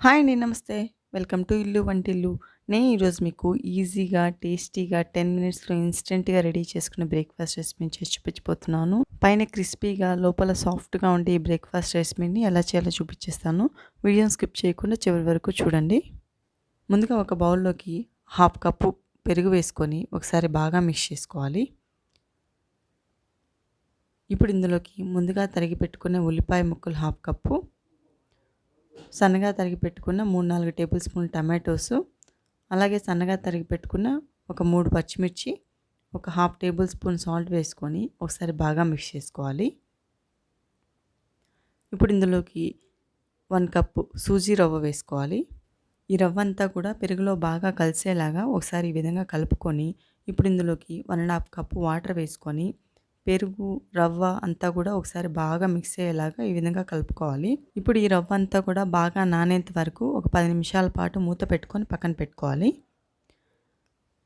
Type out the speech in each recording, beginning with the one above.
Hi అండి నమస్తే. Welcome to ఇల్లు వంటిల్లు. నేను ఈరోజు మీకు ఈజీగా టేస్టీగా టెన్ మినిట్స్లో ఇన్స్టెంట్గా రెడీ చేసుకునే బ్రేక్ఫాస్ట్ రెసిపీని చేసి చూపించబోతున్నాను. పైన క్రిస్పీగా లోపల సాఫ్ట్గా ఉండే ఈ బ్రేక్ఫాస్ట్ రెసిపీని ఎలా చేయాలో చూపించేస్తాను. వీడియోని స్కిప్ చేయకుండా చివరి వరకు చూడండి. ముందుగా ఒక బౌల్లోకి హాఫ్ కప్పు పెరుగు వేసుకొని ఒకసారి బాగా మిక్స్ చేసుకోవాలి. ఇప్పుడు ఇందులోకి ముందుగా తరిగి పెట్టుకునే ఉల్లిపాయ ముక్కలు హాఫ్ కప్పు. సన్నగా తరిగి పెట్టుకున్న మూడు నాలుగు టేబుల్ స్పూన్ టమాటోస్ అలాగే సన్నగా తరిగి పెట్టుకున్న ఒక మూడు పచ్చిమిర్చి ఒక హాఫ్ టేబుల్ స్పూన్ సాల్ట్ వేసుకొని ఒకసారి బాగా మిక్స్ చేసుకోవాలి. ఇప్పుడు ఇందులోకి వన్ కప్పు సూజీ రవ్వ వేసుకోవాలి. ఈ రవ్వ అంతా కూడా పెరుగులో బాగా కలిసేలాగా ఒకసారి ఈ విధంగా కలుపుకొని ఇప్పుడు ఇందులోకి one and half cup water వేసుకొని పెరుగు రవ్వ అంతా కూడా ఒకసారి బాగా మిక్స్ అయ్యేలాగా ఈ విధంగా కలుపుకోవాలి. ఇప్పుడు ఈ రవ్వ అంతా కూడా బాగా నానేంత వరకు ఒక పది నిమిషాల పాటు మూత పెట్టుకొని పక్కన పెట్టుకోవాలి.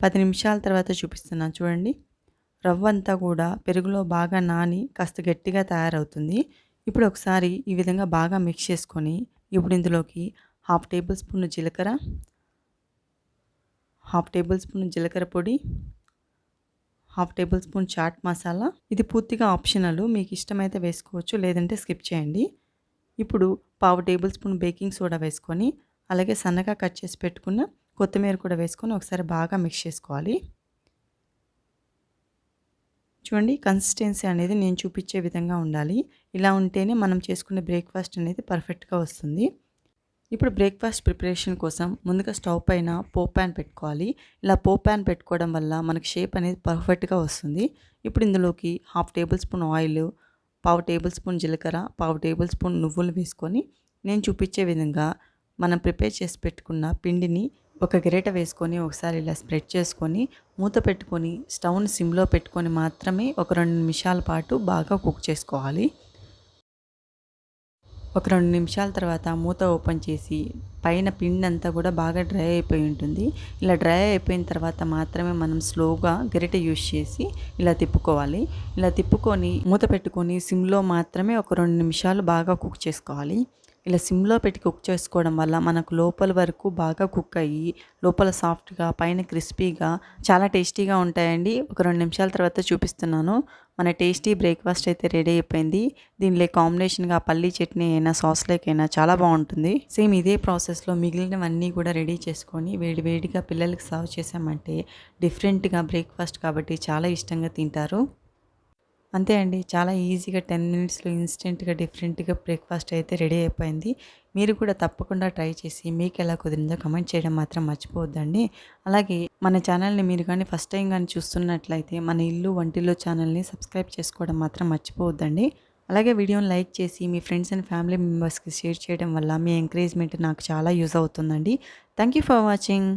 పది నిమిషాల తర్వాత చూపిస్తున్నాను చూడండి. రవ్వ అంతా కూడా పెరుగులో బాగా నాని కాస్త గట్టిగా తయారవుతుంది. ఇప్పుడు ఒకసారి ఈ విధంగా బాగా మిక్స్ చేసుకొని ఇప్పుడు ఇందులోకి హాఫ్ టేబుల్ స్పూన్ జీలకర్ర హాఫ్ టేబుల్ స్పూన్ జీలకర్ర పొడి half tablespoon chaat masala. ఇది పూర్తిగా ఆప్షనల్. మీకు ఇష్టమైతే వేసుకోవచ్చు లేదంటే స్కిప్ చేయండి. ఇప్పుడు పావు టేబుల్ స్పూన్ బేకింగ్ సోడా వేసుకొని అలాగే సన్నగా కట్ చేసి పెట్టుకున్న కొత్తిమీర కూడా వేసుకొని ఒకసారి బాగా మిక్స్ చేసుకోవాలి. చూడండి కన్సిస్టెన్సీ అనేది నేను చూపించే విధంగా ఉండాలి. ఇలా ఉంటేనే మనం చేసుకునే బ్రేక్ఫాస్ట్ అనేది పర్ఫెక్ట్గా వస్తుంది. ఇప్పుడు బ్రేక్ఫాస్ట్ ప్రిపరేషన్ కోసం ముందుగా స్టవ్ పైన పోప్ ప్యాన్ పెట్టుకోవాలి. ఇలా పోప్ ప్యాన్ పెట్టుకోవడం వల్ల మనకు షేప్ అనేది పర్ఫెక్ట్గా వస్తుంది. ఇప్పుడు ఇందులోకి హాఫ్ టేబుల్ స్పూన్ ఆయిల్ పావు టేబుల్ స్పూన్ జీలకర్ర పావు టేబుల్ స్పూన్ నువ్వులు వేసుకొని నేను చూపించే విధంగా మనం ప్రిపేర్ చేసి పెట్టుకున్న పిండిని ఒక గరిట వేసుకొని ఒకసారి ఇలా స్ప్రెడ్ చేసుకొని మూత పెట్టుకొని స్టవ్ని సిమ్లో పెట్టుకొని మాత్రమే ఒక రెండు నిమిషాల పాటు బాగా కుక్ చేసుకోవాలి. ఒక రెండు నిమిషాల తర్వాత మూత ఓపెన్ చేసి పైన పిండి అంతా కూడా బాగా డ్రై అయిపోయి ఉంటుంది. ఇలా డ్రై అయిపోయిన తర్వాత మాత్రమే మనం స్లోగా గరిటె యూజ్ చేసి ఇలా తిప్పుకోవాలి. ఇలా తిప్పుకొని మూత పెట్టుకొని సిమ్లో మాత్రమే ఒక రెండు నిమిషాలు బాగా కుక్ చేసుకోవాలి. ఇలా సిమ్లో పెట్టి కుక్ చేసుకోవడం వల్ల మనకు లోపల వరకు బాగా కుక్ అయ్యి లోపల సాఫ్ట్గా పైన క్రిస్పీగా చాలా టేస్టీగా ఉంటాయండి. ఒక రెండు నిమిషాల తర్వాత చూపిస్తున్నాను. మన టేస్టీ బ్రేక్ఫాస్ట్ అయితే రెడీ అయిపోయింది. దీనిలో కాంబినేషన్గా పల్లీ చట్నీ అయినా సాస్ లేకైనా చాలా బాగుంటుంది. సేమ్ ఇదే ప్రాసెస్లో మిగిలినవన్నీ కూడా రెడీ చేసుకొని వేడి వేడిగా పిల్లలకి సర్వ్ చేసామంటే డిఫరెంట్గా బ్రేక్ఫాస్ట్ కాబట్టి చాలా ఇష్టంగా తింటారు. అంతే అండి. చాలా ఈజీగా టెన్ మినిట్స్లో ఇన్స్టెంట్గా డిఫరెంట్గా బ్రేక్ఫాస్ట్ అయితే రెడీ అయిపోయింది. మీరు కూడా తప్పకుండా ట్రై చేసి మీకు ఎలా కుదిరిందో కమెంట్ చేయడం మాత్రం మర్చిపోవద్దండి. అలాగే మన ఛానల్ని మీరు కానీ ఫస్ట్ టైం కానీ చూస్తున్నట్లయితే మన ఇల్లు వంటిల్లో ఛానల్ని సబ్స్క్రైబ్ చేసుకోవడం మాత్రం మర్చిపోవద్దండి. అలాగే వీడియోని లైక్ చేసి మీ ఫ్రెండ్స్ అండ్ ఫ్యామిలీ మెంబర్స్కి షేర్ చేయడం వల్ల మీ ఎంకరేజ్మెంట్ నాకు చాలా యూజ్ అవుతుందండి. Thank you for watching.